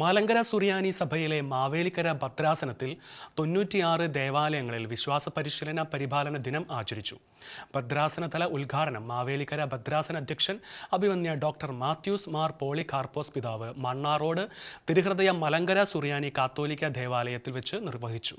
മലങ്കര സുറിയാനി സഭയിലെ മാവേലിക്കര ഭദ്രാസനത്തിൽ തൊണ്ണൂറ്റിയാറ് ദേവാലയങ്ങളിൽ വിശ്വാസ പരിശീലന പരിപാലന ദിനം ആചരിച്ചു. ഭദ്രാസനതല ഉദ്ഘാടനം മാവേലിക്കര ഭദ്രാസന അധ്യക്ഷൻ അഭിമന്യ ഡോക്ടർ മാത്യൂസ് മാർ പോളി കാർപ്പോസ് പിതാവ് മണ്ണാറോഡ് തിരുഹൃദയ മലങ്കര സുറിയാനി കാത്തോലിക്ക ദേവാലയത്തിൽ വെച്ച് നിർവഹിച്ചു.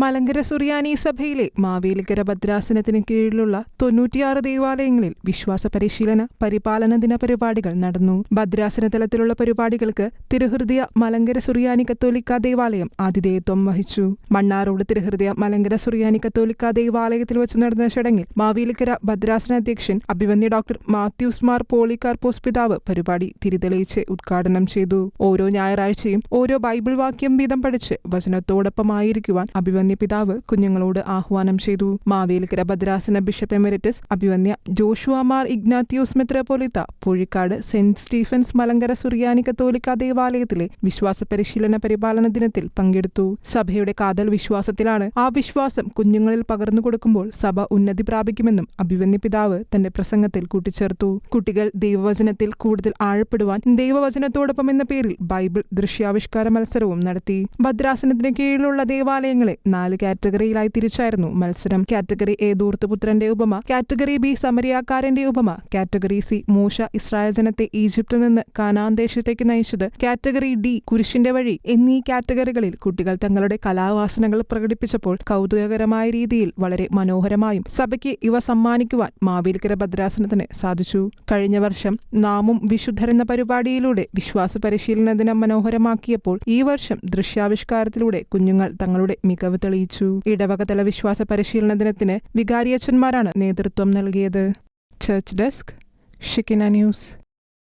മലങ്കര സുറിയാനി സഭയിലെ മാവേലിക്കര ഭദ്രാസനത്തിന് കീഴിലുള്ള തൊണ്ണൂറ്റിയാറ് ദേവാലയങ്ങളിൽ വിശ്വാസ പരിശീലന പരിപാലന ദിന പരിപാടികൾ നടന്നു. ഭദ്രാസന തലത്തിലുള്ള പരിപാടികൾക്ക് തിരുഹൃദയ മലങ്കര സുറിയാനി കത്തോലിക്ക ദേവാലയം ആതിഥേയത്വം വഹിച്ചു. മണ്ണാറോട് തിരുഹൃദയ മലങ്കര സുറിയാനി കത്തോലിക്ക ദേവാലയത്തിൽ വെച്ച് നടന്ന ചടങ്ങിൽ മാവേലിക്കര ഭദ്രാസന അധ്യക്ഷൻ അഭിമന്യ ഡോക്ടർ മാത്യൂസ് മാർ പോളികാർപ്പോസ് പിതാവ് പരിപാടി തിരിതെളിയിച്ച് ഉദ്ഘാടനം ചെയ്തു. ഓരോ ഞായറാഴ്ചയും ഓരോ ബൈബിൾ വാക്യം വീതം പഠിച്ച് വചനത്തോടൊപ്പമായിരിക്കുവാൻ അഭിവന്യ പിതാവ് കുഞ്ഞുങ്ങളോട് ആഹ്വാനം ചെയ്തു. മാവേലിക്കര ഭദ്രാസന ബിഷപ്പ് എമിരറ്റസ് അഭിവന്യ ജോഷുവ മാർ ഇഗ്നാത്തിയോസ് മെത്രാപ്പൊലിത്ത പൂഴിക്കാട് സെന്റ് സ്റ്റീഫൻസ് മലങ്കര സുറിയാനി കത്തോലിക്ക ദേവാലയത്തിലെ വിശ്വാസ പരിശീലന പരിപാലന ദിനത്തിൽ പങ്കെടുത്തു. സഭയുടെ കാതൽ വിശ്വാസത്തിലാണ് ആ വിശ്വാസം കുഞ്ഞുങ്ങളിൽ പകർന്നു കൊടുക്കുമ്പോൾ സഭ ഉന്നതി പ്രാപിക്കുമെന്നും അഭിവന്യ പിതാവ് തന്റെ പ്രസംഗത്തിൽ കൂട്ടിച്ചേർത്തു. കുട്ടികൾ ദൈവവചനത്തിൽ കൂടുതൽ ആഴപ്പെടുവാൻ ദൈവവചനത്തോടൊപ്പം എന്ന പേരിൽ ബൈബിൾ ദൃശ്യാവിഷ്കാര മത്സരവും നടത്തി. ഭദ്രാസനത്തിന് കീഴിലുള്ള ദേവാലയങ്ങളെ നാല് കാറ്റഗറിയിലായി തിരിച്ചായിരുന്നു മത്സരം. കാറ്റഗറി എ ദൂർത്തുപുത്രന്റെ ഉപമ കാറ്റഗറി ബി സമരിയാക്കാരന്റെ ഉപമ കാറ്റഗറി സി മൂഷ ഇസ്രായേൽ ജനത്തെ ഈജിപ്തിൽ നിന്ന് കാനാൻ ദേശത്തേക്ക് നയിച്ചത് കാറ്റഗറി ഡി കുരിശിന്റെ വഴി എന്നീ കാറ്റഗറികളിൽ കുട്ടികൾ തങ്ങളുടെ കലാവാസനകൾ പ്രകടിപ്പിച്ചപ്പോൾ കൗതുകകരമായ രീതിയിൽ വളരെ മനോഹരമായും സഭയ്ക്ക് ഇവ സമ്മാനിക്കുവാൻ മാവേലിക്കര ഭദ്രാസനത്തിന് സാധിച്ചു. കഴിഞ്ഞ വർഷം നാമും വിശുദ്ധരെന്ന പരിപാടിയിലൂടെ വിശ്വാസ പരിശീലന ദിനം മനോഹരമാക്കിയപ്പോൾ ഈ വർഷം ദൃശ്യാവിഷ്കാരത്തിലൂടെ കുഞ്ഞുങ്ങൾ തങ്ങളുടെ മികവ് തെളിയിച്ചു. ഇടവകതല വിശ്വാസ പരിശീലന ദിനത്തിന് വികാരിയച്ചന്മാരാണ് നേതൃത്വം നൽകിയത്. Church desk Shekinah news.